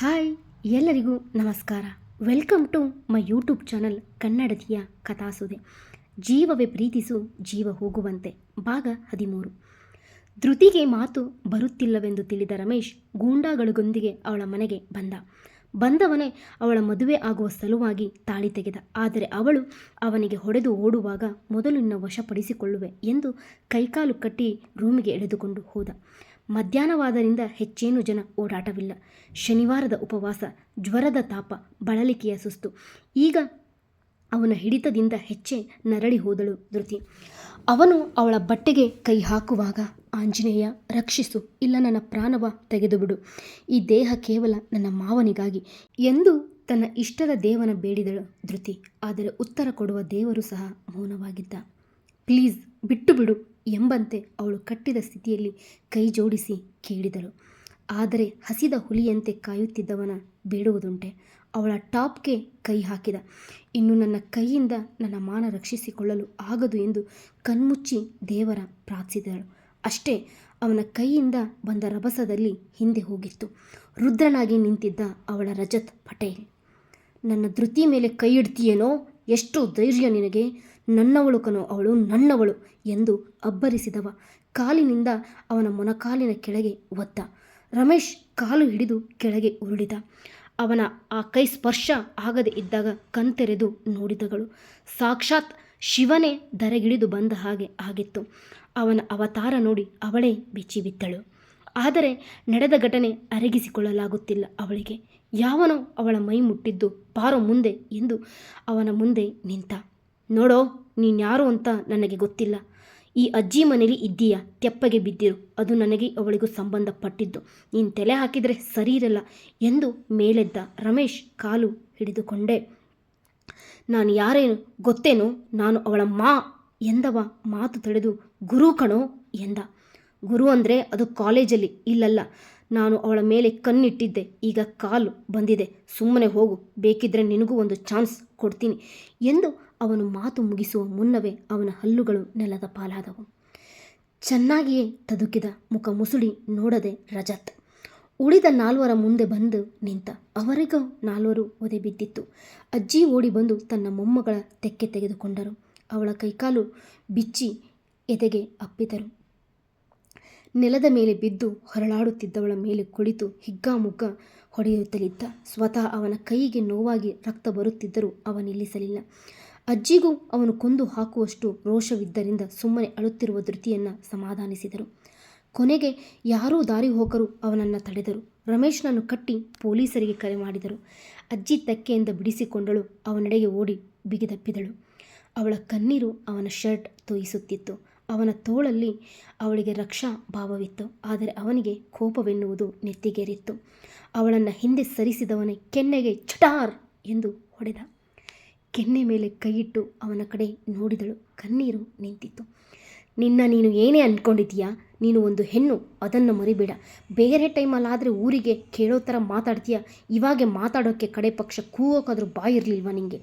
Hi, ಎಲ್ಲರಿಗೂ ನಮಸ್ಕಾರ. Welcome to my YouTube channel ಕನ್ನಡತಿಯ ಕಥಾಸುದೆ. ಜೀವವೇ ಪ್ರೀತಿಸು, ಜೀವ ಹೋಗುವಂತೆ. ಭಾಗ ಹದಿಮೂರು. ಧೃತಿಗೆ ಮಾತು ಬರುತ್ತಿಲ್ಲವೆಂದು ತಿಳಿದ ರಮೇಶ್ ಗೂಂಡಾಗಳಿಗೊಂದಿಗೆ ಅವಳ ಮನೆಗೆ ಬಂದ. ಬಂದವನೇ ಅವಳ ಮದುವೆ ಆಗುವ ಸಲುವಾಗಿ ತಾಳಿ ತೆಗೆದ. ಆದರೆ ಅವಳು ಅವನಿಗೆ ಹೊಡೆದು ಓಡುವಾಗ ಮೊದಲು ವಶಪಡಿಸಿಕೊಳ್ಳುವೆ ಎಂದು ಕೈಕಾಲು ಕಟ್ಟಿ ರೂಮಿಗೆ ಎಳೆದುಕೊಂಡು ಹೋದ. ಮಧ್ಯಾಹ್ನವಾದರಿಂದ ಹೆಚ್ಚೇನು ಜನ ಓಡಾಟವಿಲ್ಲ. ಶನಿವಾರದ ಉಪವಾಸ, ಜ್ವರದ ತಾಪ, ಬಳಲಿಕೆಯ ಸುಸ್ತು. ಈಗ ಅವನ ಹಿಡಿತದಿಂದ ಹೆಚ್ಚೆ ನರಳಿ ಹೋದಳು ಧೃತಿ. ಅವನು ಅವಳ ಬಟ್ಟೆಗೆ ಕೈ ಹಾಕುವಾಗ, ಆಂಜನೇಯ, ರಕ್ಷಿಸು, ಇಲ್ಲ ನನ್ನ ಪ್ರಾಣವ, ತೆಗೆದುಬಿಡು. ಈ ದೇಹ ಕೇವಲ ನನ್ನ ಮಾವನಿಗಾಗಿ ಎಂದು ತನ್ನ ಇಷ್ಟದ ದೇವನ ಬೇಡಿದಳು ಧೃತಿ. ಆದರೆ ಉತ್ತರ ಕೊಡುವ ದೇವರು ಸಹ ಮೌನವಾಗಿದ್ದ. ಪ್ಲೀಸ್ ಬಿಟ್ಟು ಬಿಡು. ಎಂಬಂತೆ ಅವಳು ಕಟ್ಟಿದ ಸ್ಥಿತಿಯಲ್ಲಿ ಕೈ ಜೋಡಿಸಿ ಕೇಳಿದಳು. ಆದರೆ ಹಸಿದ ಹುಲಿಯಂತೆ ಕಾಯುತ್ತಿದ್ದವನ ಬೇಡುವುದುಂಟೆ. ಅವಳ ಟಾಪ್ಗೆ ಕೈ ಹಾಕಿದ. ಇನ್ನು ನನ್ನ ಕೈಯಿಂದ ನನ್ನ ಮಾನ ರಕ್ಷಿಸಿಕೊಳ್ಳಲು ಆಗದು ಎಂದು ಕಣ್ಮುಚ್ಚಿ ದೇವರ ಪ್ರಾರ್ಥಿಸಿದಳು. ಅಷ್ಟೇ, ಅವನ ಕೈಯಿಂದ ಬಂದ ರಭಸದಲ್ಲಿ ಹಿಂದೆ ಹೋಗಿತ್ತು. ರುದ್ರನಾಗಿ ನಿಂತಿದ್ದ ಅವಳ ರಜತ್ ಪಟೇಲ್. ನನ್ನ ಧೃತಿ ಮೇಲೆ ಕೈ ಇಡ್ತೀಯೇನೋ? ಎಷ್ಟು ಧೈರ್ಯ ನಿನಗೆ? ನನ್ನವಳು ಕನೋ ಅವಳು ನನ್ನವಳು ಎಂದು ಅಬ್ಬರಿಸಿದವ. ಕಾಲಿನಿಂದ ಅವನ ಮೊನಕಾಲಿನ ಕೆಳಗೆ ಒತ್ತ ರಮೇಶ್ ಕಾಲು ಹಿಡಿದು ಕೆಳಗೆ ಉರುಳಿದ. ಅವನ ಆ ಕೈ ಸ್ಪರ್ಶ ಆಗದೆ ಇದ್ದಾಗ ಕಣ್ತೆರೆದು ನೋಡಿದಗಳು ಸಾಕ್ಷಾತ್ ಶಿವನೇ ಧರೆಗಿಳಿದು ಬಂದ ಹಾಗೆ ಆಗಿತ್ತು. ಅವನ ಅವತಾರ ನೋಡಿ ಅವಳೇ ಬೆಚ್ಚಿಬಿದ್ದಳು ಆದರೆ ನಡೆದ ಘಟನೆ ಅರಗಿಸಿಕೊಳ್ಳಲಾಗುತ್ತಿಲ್ಲ ಅವಳಿಗೆ. ಯಾವನೋ ಅವಳ ಮೈ ಮುಟ್ಟಿದ್ದು ಪಾರೋ ಮುಂದೆ ಎಂದು ಅವನ ಮುಂದೆ ನಿಂತ. ನೋಡೋ ನೀನ್ಯಾರು ಅಂತ ನನಗೆ ಗೊತ್ತಿಲ್ಲ. ಈ ಅಜ್ಜಿ ಮನೇಲಿ ಇದ್ದೀಯ? ತೆಪ್ಪಗೆ ಬಿದ್ದಿರು. ಅದು ನನಗೆ ಅವಳಿಗೂ ಸಂಬಂಧಪಟ್ಟಿದ್ದು. ನೀನು ತಲೆ ಹಾಕಿದರೆ ಸರಿ ಇರಲ್ಲ ಎಂದು ಮೇಲೆದ್ದ ರಮೇಶ್ ಕಾಲು ಹಿಡಿದುಕೊಂಡೆ. ನಾನು ಯಾರೇನು, ಗೊತ್ತೇನು? ನಾನು ಅವಳ ಮಾ ಎಂದವ ಮಾತು ತಡೆದು ಗುರು ಕಣೋ ಎಂದ. ಗುರು ಅಂದರೆ ಅದು ಕಾಲೇಜಲ್ಲಿ ಇಲ್ಲಲ್ಲ. ನಾನು ಅವಳ ಮೇಲೆ ಕಣ್ಣಿಟ್ಟಿದ್ದೆ. ಈಗ ಕಾಲು ಬಂದಿದೆ. ಸುಮ್ಮನೆ ಹೋಗು. ಬೇಕಿದ್ರೆ ನಿನಗೂ ಒಂದು ಚಾನ್ಸ್ ಕೊಡ್ತೀನಿ ಎಂದು ಅವನು ಮಾತು ಮುಗಿಸುವ ಮುನ್ನವೇ ಅವನ ಹಲ್ಲುಗಳು ನೆಲದ ಪಾಲಾದವು. ಚೆನ್ನಾಗಿಯೇ ತದುಕಿದ ಮುಖ ಮುಸುಡಿ ನೋಡದೆ ರಜತ್. ಉಳಿದ ನಾಲ್ವರ ಮುಂದೆ ಬಂದು ನಿಂತ. ಅವರಿಗೂ ನಾಲ್ವರು ಒದೆ ಬಿದ್ದಿತ್ತು. ಅಜ್ಜಿ ಓಡಿ ಬಂದು ತನ್ನ ಮೊಮ್ಮಗಳ ತೆಕ್ಕೆ ತೆಗೆದುಕೊಂಡರು. ಅವಳ ಕೈಕಾಲು ಬಿಚ್ಚಿ ಎದೆಗೆ ಅಪ್ಪಿದರು. ನೆಲದ ಮೇಲೆ ಬಿದ್ದು ಹೊರಳಾಡುತ್ತಿದ್ದವಳ ಮೇಲೆ ಕುಳಿತು ಹಿಗ್ಗಾಮುಗ್ಗ ಹೊಡೆಯುತ್ತಲಿದ್ದ. ಸ್ವತಃ ಅವನ ಕೈಗೆ ನೋವಾಗಿ ರಕ್ತ ಬರುತ್ತಿದ್ದರೂ ಅವ ನಿಲ್ಲಿಸಲಿಲ್ಲ ಅಜ್ಜಿಗೂ ಅವನು ಕೊಂದು ಹಾಕುವಷ್ಟು ರೋಷವಿದ್ದರಿಂದ ಸುಮ್ಮನೆ ಅಳುತ್ತಿರುವ ಧೃತಿಯನ್ನು ಸಮಾಧಾನಿಸಿದರು. ಕೊನೆಗೆ ಯಾರೂ ದಾರಿ ಹೋಗರು ಅವನನ್ನು ತಡೆದರು. ರಮೇಶ್ನನ್ನು ಕಟ್ಟಿ ಪೊಲೀಸರಿಗೆ ಕರೆ ಮಾಡಿದರು. ಅಜ್ಜಿ ತಕ್ಕೆಯಿಂದ ಬಿಡಿಸಿಕೊಂಡಳು. ಅವನೆಡೆಗೆ ಓಡಿ ಬಿಗಿದಪ್ಪಿದಳು. ಅವಳ ಕಣ್ಣೀರು ಅವನ ಶರ್ಟ್ ತೋಯಿಸುತ್ತಿತ್ತು. ಅವನ ತೋಳಲ್ಲಿ ಅವಳಿಗೆ ರಕ್ಷಾ ಭಾವವಿತ್ತು ಆದರೆ ಅವನಿಗೆ ಕೋಪವೆನ್ನುವುದು ನೆತ್ತಿಗೇರಿತ್ತು. ಅವಳನ್ನು ಹಿಂದೆ ಸರಿಸಿದವನೇ ಕೆನ್ನೆಗೆ ಚಟಾರ್ ಎಂದು ಹೊಡೆದ. ಕೆನ್ನೆ ಮೇಲೆ ಕೈಯಿಟ್ಟು ಅವನ ಕಡೆ ನೋಡಿದಳು. ಕಣ್ಣೀರು ನಿಂತಿತ್ತು. ನಿನ್ನ ನೀನು ಏನೇ ಅಂದ್ಕೊಂಡಿದ್ದೀಯಾ? ನೀನು ಒಂದು ಹೆಣ್ಣು, ಅದನ್ನು ಮರಿಬೇಡ. ಬೇರೆ ಟೈಮಲ್ಲಾದರೆ ಊರಿಗೆ ಕೇಳೋ ಥರ ಮಾತಾಡ್ತೀಯ? ಇವಾಗೆ ಮಾತಾಡೋಕ್ಕೆ ಕಡೆ ಪಕ್ಷ ಕೂಗೋಕ್ಕಾದ್ರೂ ಬಾಯಿರಲಿಲ್ವ ನಿನಗೆ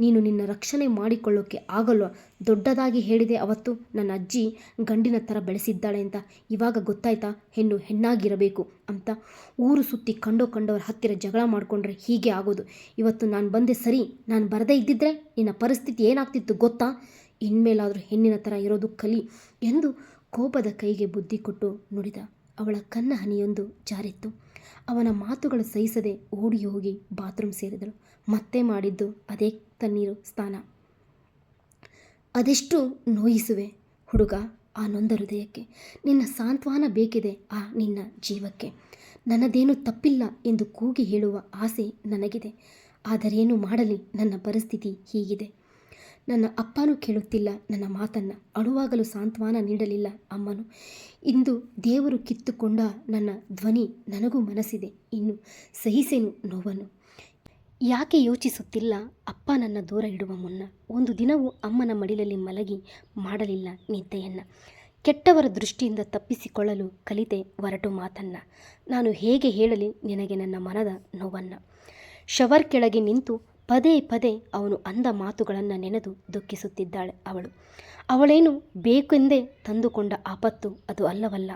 ನೀನು ನಿನ್ನ ರಕ್ಷಣೆ ಮಾಡಿಕೊಳ್ಳೋಕ್ಕೆ ಆಗಲ್ವ? ದೊಡ್ಡದಾಗಿ ಹೇಳಿದೆ ಅವತ್ತು. ನನ್ನ ಅಜ್ಜಿ ಗಂಡಿನ ಥರ ಬೆಳೆಸಿದ್ದಾಳೆ ಅಂತ. ಇವಾಗ ಗೊತ್ತಾಯ್ತಾ? ಹೆಣ್ಣು ಹೆಣ್ಣಾಗಿರಬೇಕು ಅಂತ. ಊರು ಸುತ್ತಿ ಕಂಡೋ ಕಂಡವರ ಹತ್ತಿರ ಜಗಳ ಮಾಡಿಕೊಂಡ್ರೆ ಹೀಗೆ ಆಗೋದು. ಇವತ್ತು ನಾನು ಬಂದೆ ಸರಿ. ನಾನು ಬರದೇ ಇದ್ದಿದ್ರೆ ನಿನ್ನ ಪರಿಸ್ಥಿತಿ ಏನಾಗ್ತಿತ್ತು ಗೊತ್ತಾ? ಇನ್ಮೇಲಾದರೂ ಹೆಣ್ಣಿನ ಥರ ಇರೋದು ಕಲಿ ಎಂದು ಕೋಪದ ಕೈಗೆ ಬುದ್ಧಿ ಕೊಟ್ಟು ನುಡಿದ ಅವಳ ಕನ್ನ ಹನಿಯೊಂದು ಜಾರಿತ್ತು. ಅವನ ಮಾತುಗಳು ಸಹಿಸದೆ ಓಡಿ ಹೋಗಿ ಬಾತ್ರೂಮ್ ಸೇರಿದಳು. ಮತ್ತೆ ಮಾಡಿದ್ದು ಅದೇ ತಣ್ಣೀರು ಸ್ನಾನ. ಅದೆಷ್ಟು ನೋಯಿಸುವೆ ಹುಡುಗ ಆ ನೊಂದ ಹೃದಯಕ್ಕೆ ನಿನ್ನ ಸಾಂತ್ವನ ಬೇಕಿದೆ ಆ ನಿನ್ನ ಜೀವಕ್ಕೆ. ನನ್ನದೇನು ತಪ್ಪಿಲ್ಲ ಎಂದು ಕೂಗಿ ಹೇಳುವ ಆಸೆ ನನಗಿದೆ. ಆದರೇನು ಮಾಡಲಿ, ನನ್ನ ಪರಿಸ್ಥಿತಿ ಹೀಗಿದೆ. ನನ್ನ ಅಪ್ಪನೂ ಕೇಳುತ್ತಿಲ್ಲ, ನನ್ನ ಮಾತನ್ನು. ಅಳುವಾಗಲೂ ಸಾಂತ್ವನ ನೀಡಲಿಲ್ಲ ಅಮ್ಮನು. ಇಂದು ದೇವರು ಕಿತ್ತುಕೊಂಡ ನನ್ನ ಧ್ವನಿ ನನಗೂ ಮನಸ್ಸಿದೆ. ಇನ್ನು ಸಹಿಸೇನು ನೋವನ್ನು. ಯಾಕೆ ಯೋಚಿಸುತ್ತಿಲ್ಲ? ಅಪ್ಪ ನನ್ನ ದೂರ ಇಡುವ ಮುನ್ನ. ಒಂದು ದಿನವೂ ಅಮ್ಮನ ಮಡಿಲಲ್ಲಿ ಮಲಗಿ ಮಾಡಲಿಲ್ಲ ನಿದ್ದೆಯನ್ನು. ಕೆಟ್ಟವರ ದೃಷ್ಟಿಯಿಂದ ತಪ್ಪಿಸಿಕೊಳ್ಳಲು ಕಲಿತೆ ಹೊರಟು ಮಾತನ್ನು. ನಾನು ಹೇಗೆ ಹೇಳಲಿ ನಿನಗೆ ನನ್ನ ಮನದ ನೋವನ್ನು. ಶವರ್ ಕೆಳಗೆ ನಿಂತು ಪದೇ ಪದೇ ಅವನು ಅಂದ ಮಾತುಗಳನ್ನು ನೆನೆದು ದುಃಖಿಸುತ್ತಿದ್ದಾಳೆ ಅವಳು. ಅವಳೇನು ಬೇಕೆಂದೇ ತಂದುಕೊಂಡ ಆಪತ್ತು ಅದು ಅಲ್ಲವಲ್ಲ.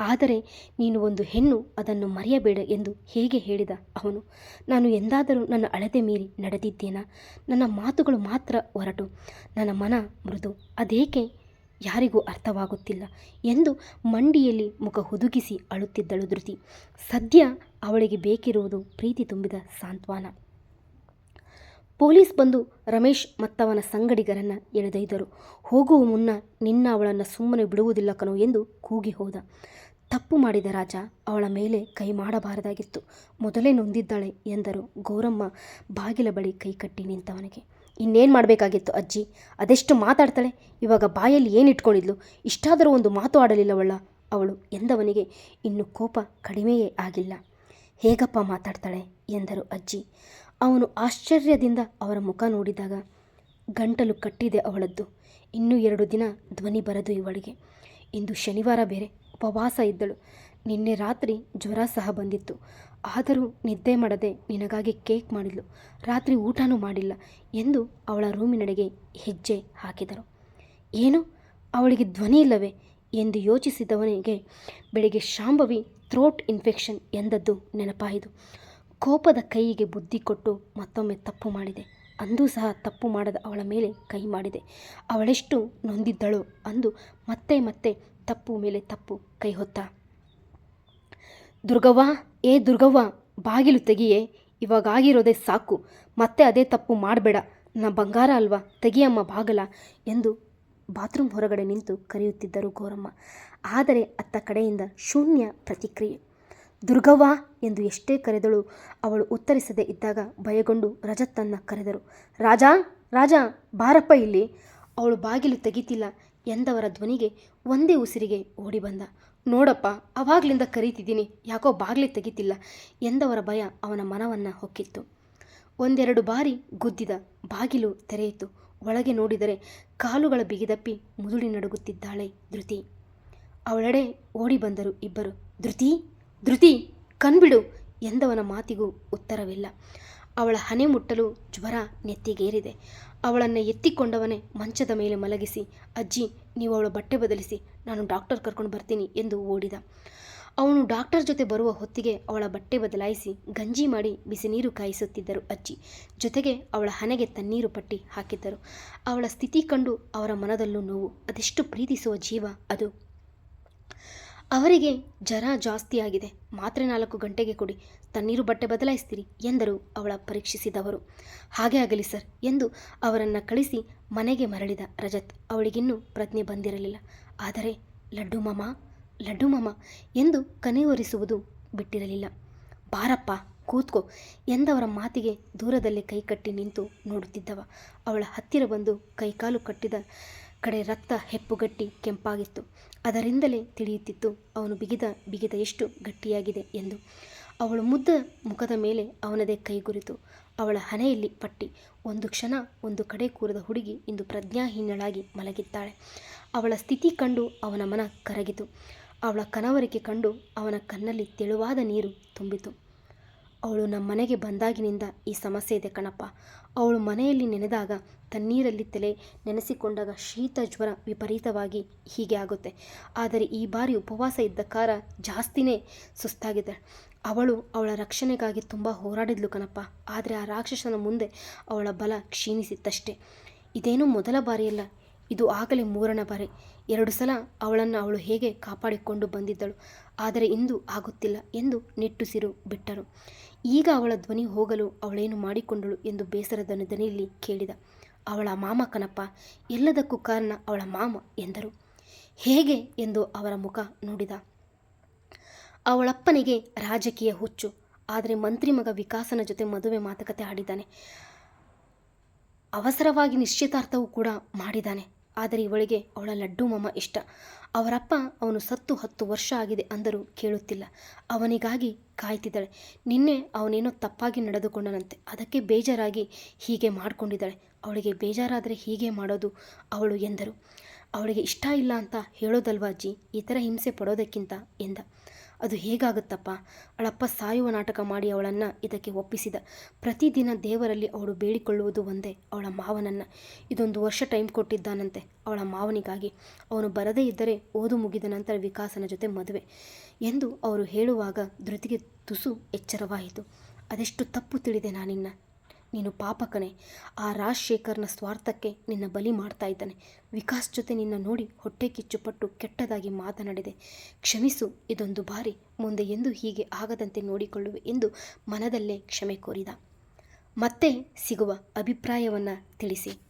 ಆದರೆ ನೀನು ಒಂದು ಹೆಣ್ಣು, ಅದನ್ನು ಮರೆಯಬೇಡ ಎಂದು ಹೇಗೆ ಹೇಳಿದ ಅವನು? ನಾನು ಎಂದಾದರೂ ನನ್ನ ಅಳತೆ ಮೀರಿ ನಡೆದಿದ್ದೇನಾ? ನನ್ನ ಮಾತುಗಳು ಮಾತ್ರ ಹೊರಟು. ನನ್ನ ಮನ ಮೃದು. ಅದೇಕೆ? ಯಾರಿಗೂ ಅರ್ಥವಾಗುತ್ತಿಲ್ಲ ಎಂದು ಮಂಡಿಯಲ್ಲಿ ಮುಖ ಹುದುಗಿಸಿ ಅಳುತ್ತಿದ್ದಳು ಧೃತಿ. ಸದ್ಯ ಅವಳಿಗೆ ಬೇಕಿರುವುದು ಪ್ರೀತಿ ತುಂಬಿದ ಸಾಂತ್ವನ. ಪೊಲೀಸ್ ಬಂದು ರಮೇಶ್ ಮತ್ತವನ ಸಂಗಡಿಗರನ್ನ ಎಳೆದೊಯ್ದರು ಹೋಗುವ ಮುನ್ನ ನಿನ್ನ ಅವಳನ್ನು ಸುಮ್ಮನೆ ಬಿಡುವುದಿಲ್ಲ ಕಣೋ ಎಂದು ಕೂಗಿ ಹೋದ. ತಪ್ಪು ಮಾಡಿದ ರಾಜ, ಅವಳ ಮೇಲೆ ಕೈ ಮಾಡಬಾರದಾಗಿತ್ತು. ಮೊದಲೇ ನೊಂದಿದ್ದಾಳೆ ಎಂದರು. ಗೌರಮ್ಮ ಬಾಗಿಲ ಬಳಿ ಕೈ ಕಟ್ಟಿ ನಿಂತವನಿಗೆ. ಇನ್ನೇನು ಮಾಡಬೇಕಾಗಿತ್ತು ಅಜ್ಜಿ? ಅದೆಷ್ಟು ಮಾತಾಡ್ತಾಳೆ? ಇವಾಗ ಬಾಯಲ್ಲಿ ಏನಿಟ್ಕೊಂಡಿದ್ಲು ಇಷ್ಟಾದರೂ ಒಂದು ಮಾತು ಆಡಲಿಲ್ಲವಲ್ಲ? ಅವಳು ಎಂದವನಿಗೆ ಇನ್ನು ಕೋಪ ಕಡಿಮೆಯೇ ಆಗಿಲ್ಲ. ಹೇಗಪ್ಪ ಮಾತಾಡ್ತಾಳೆ? ಎಂದರು ಅಜ್ಜಿ. ಅವನು ಆಶ್ಚರ್ಯದಿಂದ ಅವರ ಮುಖ ನೋಡಿದಾಗ ಗಂಟಲು ಕಟ್ಟಿದೆ ಅವಳದ್ದು. ಇನ್ನೂ ಎರಡು ದಿನ ಧ್ವನಿ ಬರದು ಇವಳಿಗೆ. ಇಂದು ಶನಿವಾರ ಬೇರೆ, ಉಪವಾಸ ಇದ್ದಳು. ನಿನ್ನೆ ರಾತ್ರಿ ಜ್ವರ ಸಹ ಬಂದಿತ್ತು. ಆದರೂ ನಿದ್ದೆ ಮಾಡದೆ ನಿನಗಾಗಿ ಕೇಕ್ ಮಾಡಿದ್ಲು. ರಾತ್ರಿ ಊಟನೂ ಮಾಡಿಲ್ಲ ಎಂದು ಅವಳ ರೂಮಿನಡೆಗೆ ಹೆಜ್ಜೆ ಹಾಕಿದರು. ಏನು? ಅವಳಿಗೆ ಧ್ವನಿ ಇಲ್ಲವೇ? ಎಂದು ಯೋಚಿಸಿದವನಿಗೆ ಬೆಳಿಗ್ಗೆ ಶಾಂಭವಿ ಥ್ರೋಟ್ ಇನ್ಫೆಕ್ಷನ್ ಎಂದದ್ದು ನೆನಪಾಯಿತು. ಕೋಪದ ಕೈಗೆ ಬುದ್ಧಿ ಕೊಟ್ಟು ಮತ್ತೊಮ್ಮೆ ತಪ್ಪು ಮಾಡಿದೆ. ಅಂದೂ ಸಹ ತಪ್ಪು ಮಾಡದ ಅವಳ ಮೇಲೆ ಕೈ ಮಾಡಿದೆ. ಅವಳೆಷ್ಟು ನೊಂದಿದ್ದಳು ಅಂದು ಮತ್ತೆ ಮತ್ತೆ ತಪ್ಪು ಮೇಲೆ ತಪ್ಪು ಕೈ ಹೊತ್ತ. ದುರ್ಗವ್ವ, ಏ ದುರ್ಗವ್ವ, ಬಾಗಿಲು ತೆಗಿಯೇ, ಇವಾಗಾಗಿರೋದೇ ಸಾಕು. ಮತ್ತೆ ಅದೇ ತಪ್ಪು ಮಾಡಬೇಡ. ನಾ ಬಂಗಾರ ಅಲ್ವಾ? ತೆಗಿಯಮ್ಮ ಬಾಗಲ ಎಂದು ಬಾತ್ರೂಮ್ ಹೊರಗಡೆ ನಿಂತು ಕರೆಯುತ್ತಿದ್ದರು ಗೌರಮ್ಮ ಆದರೆ ಅತ್ತ ಕಡೆಯಿಂದ ಶೂನ್ಯ ಪ್ರತಿಕ್ರಿಯೆ. ದುರ್ಗವ್ವ ಎಂದು ಎಷ್ಟೇ ಕರೆದಳು, ಅವಳು ಉತ್ತರಿಸದೆ ಇದ್ದಾಗ ಭಯಗೊಂಡು ರಜತ್ತನ್ನ ಕರೆದರು. ರಾಜ ರಾಜ, ಬಾರಪ್ಪ ಇಲ್ಲಿ. ಅವಳು ಬಾಗಿಲು ತೆಗಿತಿಲ್ಲ ಎಂದವರ ಧ್ವನಿಗೆ ಒಂದೇ ಉಸಿರಿಗೆ ಓಡಿ ಬಂದ. ನೋಡಪ್ಪ, ಅವಾಗ್ಲಿಂದ ಕರೀತಿದ್ದೀನಿ, ಯಾಕೋ ಬಾಗಿಲು ತೆಗಿತಿಲ್ಲ ಎಂದವರ ಭಯ ಅವನ ಮನವನ್ನು ಹೊಕ್ಕಿತ್ತು. ಒಂದೆರಡು ಬಾರಿ ಗುದ್ದಿದ ಬಾಗಿಲು ತೆರೆಯಿತು. ಒಳಗೆ ನೋಡಿದರೆ ಕಾಲುಗಳ ಬಿಗಿದಪ್ಪಿ ಮುದುಡಿ ನಡುಗುತ್ತಿದ್ದಾಳೆ ಧೃತಿ. ಅವಳೆಡೆ ಓಡಿ ಬಂದರು ಇಬ್ಬರು. ಧೃತಿ ಧೃತಿ, ಕಣ್ಬಿಡು ಎಂದವನ ಮಾತಿಗೂ ಉತ್ತರವಿಲ್ಲ. ಅವಳ ಹನೆ ಮುಟ್ಟಲು ಜ್ವರ ನೆತ್ತಿಗೇರಿದೆ. ಅವಳನ್ನು ಎತ್ತಿಕೊಂಡವನೇ ಮಂಚದ ಮೇಲೆ ಮಲಗಿಸಿ, ಅಜ್ಜಿ, ನೀವು ಅವಳ ಬಟ್ಟೆ ಬದಲಿಸಿ, ನಾನು ಡಾಕ್ಟರ್ ಕರ್ಕೊಂಡು ಬರ್ತೀನಿ ಎಂದು ಓಡಿದ. ಅವನು ಡಾಕ್ಟರ್ ಜೊತೆ ಬರುವ ಹೊತ್ತಿಗೆ ಅವಳ ಬಟ್ಟೆ ಬದಲಾಯಿಸಿ ಗಂಜಿ ಮಾಡಿ ಬಿಸಿ ನೀರು ಕಾಯಿಸುತ್ತಿದ್ದರು ಅಜ್ಜಿ. ಜೊತೆಗೆ ಅವಳ ಹಣೆಗೆ ತಣ್ಣೀರು ಪಟ್ಟಿ ಹಾಕಿದ್ದರು. ಅವಳ ಸ್ಥಿತಿ ಕಂಡು ಅವರ ಮನದಲ್ಲೂ ನೋವು, ಅದೆಷ್ಟು ಪ್ರೀತಿಸುವ ಜೀವ ಅದು. ಅವರಿಗೆ ಜ್ವರ ಜಾಸ್ತಿಯಾಗಿದೆ ಮಾತ್ರೆ ನಾಲ್ಕು ಗಂಟೆಗೆ ಕೊಡಿ. ತಣ್ಣೀರು ಬಟ್ಟೆ ಬದಲಾಯಿಸ್ತೀರಿ ಎಂದರು ಅವಳ ಪರೀಕ್ಷಿಸಿದವರು. ಹಾಗೆ ಆಗಲಿ ಸರ್ ಎಂದು ಅವರನ್ನು ಕಳಿಸಿ ಮನೆಗೆ ಮರಳಿದ ರಜತ್. ಅವಳಿಗಿನ್ನೂ ಪ್ರಜ್ಞೆ ಬಂದಿರಲಿಲ್ಲ. ಆದರೆ, ಲಡ್ಡು ಮಾಮ ಲಡ್ಡು ಮಾಮ ಎಂದು ಕನೆಯೊರಿಸುವುದು ಬಿಟ್ಟಿರಲಿಲ್ಲ. ಬಾರಪ್ಪ, ಕೂತ್ಕೋ ಎಂದವರ ಮಾತಿಗೆ ದೂರದಲ್ಲೇ ಕೈಕಟ್ಟಿ ನಿಂತು ನೋಡುತ್ತಿದ್ದವ. ಅವಳ ಹತ್ತಿರ ಬಂದು ಕೈಕಾಲು ಕಟ್ಟಿದ ಕಡೆ ರಕ್ತ ಹೆಪ್ಪುಗಟ್ಟಿ ಕೆಂಪಾಗಿತ್ತು. ಅದರಿಂದಲೇ ತಿಳಿಯುತ್ತಿತ್ತು, ಅವನು ಬಿಗಿದ ಬಿಗಿದ ಎಷ್ಟು ಗಟ್ಟಿಯಾಗಿದೆ ಎಂದು. ಅವಳು ಮುದ್ದ ಮುಖದ ಮೇಲೆ ಅವನದೇ ಕೈಗುರಿತು ಅವಳ ಹಣೆಯಲ್ಲಿ ಪಟ್ಟಿ. ಒಂದು ಕ್ಷಣ ಒಂದು ಕಡೆ ಕೂರದ ಹುಡುಗಿ ಇಂದು ಪ್ರಜ್ಞಾಹೀನಳಾಗಿ ಮಲಗಿದ್ದಾಳೆ. ಅವಳ ಸ್ಥಿತಿ ಕಂಡು ಅವನ ಮನ ಕರಗಿತು. ಅವಳ ಕನವರಿಕೆ ಕಂಡು ಅವನ ಕಣ್ಣಲ್ಲಿ ತೆಳುವಾದ ನೀರು ತುಂಬಿತು. ಅವಳು ನಮ್ಮ ಮನೆಗೆ ಬಂದಾಗಿನಿಂದ ಈ ಸಮಸ್ಯೆ ಇದೆ ಕಣಪ್ಪ. ಅವಳು ಮನೆಯಲ್ಲಿ ನೆನೆದಾಗ ತಣ್ಣೀರಲ್ಲಿ ತಲೆ ನೆನೆಸಿಕೊಂಡಾಗ ಶೀತ ಜ್ವರ ವಿಪರೀತವಾಗಿ ಹೀಗೆ ಆಗುತ್ತೆ. ಆದರೆ ಈ ಬಾರಿ ಉಪವಾಸ ಇದ್ದ ಕಾರ ಜಾಸ್ತಿನೇ ಸುಸ್ತಾಗಿದೆ. ಅವಳು ಅವಳ ರಕ್ಷಣೆಗಾಗಿ ತುಂಬ ಹೋರಾಡಿದ್ಲು ಕಣಪ್ಪ. ಆದರೆ ಆ ರಾಕ್ಷಸನ ಮುಂದೆ ಅವಳ ಬಲ ಕ್ಷೀಣಿಸಿತ್ತಷ್ಟೇ. ಇದೇನೂ ಮೊದಲ ಬಾರಿಯಲ್ಲ, ಇದು ಆಗಲೇ ಮೂರನೇ ಬಾರಿ. ಎರಡು ಸಲ ಅವಳನ್ನು ಅವಳು ಹೇಗೆ ಕಾಪಾಡಿಕೊಂಡು ಬಂದಿದ್ದಳು. ಆದರೆ ಇಂದು ಆಗುತ್ತಿಲ್ಲ ಎಂದು ನಿಟ್ಟುಸಿರು ಬಿಟ್ಟರು. ಈಗ ಅವಳ ಧ್ವನಿ ಹೋಗಲು ಅವಳೇನು ಮಾಡಿಕೊಂಡಳು ಎಂದು ಬೇಸರದ ಧ್ವನಿಯಲ್ಲಿ ಕೇಳಿದ. ಅವಳ ಮಾಮ ಕನಪ್ಪ, ಎಲ್ಲದಕ್ಕೂ ಕಾರಣ ಅವಳ ಮಾಮ ಎಂದರು. ಹೇಗೆ ಎಂದು ಅವರ ಮುಖ ನೋಡಿದ. ಅವಳಪ್ಪನಿಗೆ ರಾಜಕೀಯ ಹುಚ್ಚು, ಆದರೆ ಮಂತ್ರಿ ಮಗ ವಿಕಾಸನ ಜೊತೆ ಮದುವೆ ಮಾತುಕತೆ ಆಡಿದ್ದಾನೆ. ಅವಸರವಾಗಿ ನಿಶ್ಚಿತಾರ್ಥವೂ ಕೂಡ ಮಾಡಿದ್ದಾನೆ. ಆದರೆ ಇವಳಿಗೆ ಅವಳ ಲಡ್ಡು ಮಾಮ ಇಷ್ಟ. ಅವರಪ್ಪ ಅವನು ಸತ್ತು ಹತ್ತು ವರ್ಷ ಆಗಿದೆ ಅಂದರೂ ಕೇಳುತ್ತಿಲ್ಲ. ಅವನಿಗಾಗಿ ಕಾಯ್ತಿದ್ದಾಳೆ. ನಿನ್ನೆ ಅವನೇನೋ ತಪ್ಪಾಗಿ ನಡೆದುಕೊಂಡನಂತೆ. ಅದಕ್ಕೆ ಬೇಜಾರಾಗಿ ಹೀಗೆ ಮಾಡಿಕೊಂಡಿದ್ದಾಳೆ. ಅವಳಿಗೆ ಬೇಜಾರಾದರೆ ಹೀಗೆ ಮಾಡೋದು ಅವಳು ಎಂದರು. ಅವಳಿಗೆ ಇಷ್ಟ ಇಲ್ಲ ಅಂತ ಹೇಳೋದಲ್ವಾ ಅಜ್ಜಿ? ಈ ಥರ ಹಿಂಸೆ ಪಡೋದಕ್ಕಿಂತ ಎಂದ. ಅದು ಹೇಗಾಗುತ್ತಪ್ಪ? ಅವಳಪ್ಪ ಸಾಯುವ ನಾಟಕ ಮಾಡಿ ಅವಳನ್ನು ಇದಕ್ಕೆ ಒಪ್ಪಿಸಿದ. ಪ್ರತಿದಿನ ದೇವರಲ್ಲಿ ಅವಳು ಬೇಡಿಕೊಳ್ಳುವುದು ಒಂದೇ, ಅವಳ ಮಾವನನ್ನು. ಇದೊಂದು ವರ್ಷ ಟೈಮ್ ಕೊಟ್ಟಿದ್ದಾನಂತೆ, ಅವಳ ಮಾವನಿಗಾಗಿ. ಅವನು ಬರದೇ ಇದ್ದರೆ ಓದು ಮುಗಿದ ನಂತರ ವಿಕಾಸನ ಜೊತೆ ಮದುವೆ ಎಂದು ಅವರು ಹೇಳುವಾಗ ಧೃತಿಗೆ ತುಸು ಎಚ್ಚರವಾಯಿತು. ಅದೆಷ್ಟು ತಪ್ಪು ತಿಳಿದೆ ನಾನಿನ್ನ? ನೀನು ಪಾಪಕನೇ ಆ ರಾಜಶೇಖರ್ನ ಸ್ವಾರ್ಥಕ್ಕೆ ನಿನ್ನ ಬಲಿ ಮಾಡ್ತಾ ಇದ್ದಾನೆ. ವಿಕಾಸ್ ಜೊತೆ ನಿನ್ನ ನೋಡಿ ಹೊಟ್ಟೆ ಕಿಚ್ಚುಪಟ್ಟು ಕೆಟ್ಟದಾಗಿ ಮಾತನಾಡಿದೆ. ಕ್ಷಮಿಸು, ಇದೊಂದು ಬಾರಿ. ಮುಂದೆ ಎಂದು ಹೀಗೆ ಆಗದಂತೆ ನೋಡಿಕೊಳ್ಳುವೆ ಎಂದು ಮನದಲ್ಲೇ ಕ್ಷಮೆ ಕೋರಿದ. ಮತ್ತೆ ಸಿಗುವ ಅಭಿಪ್ರಾಯವನ್ನು ತಿಳಿಸಿ.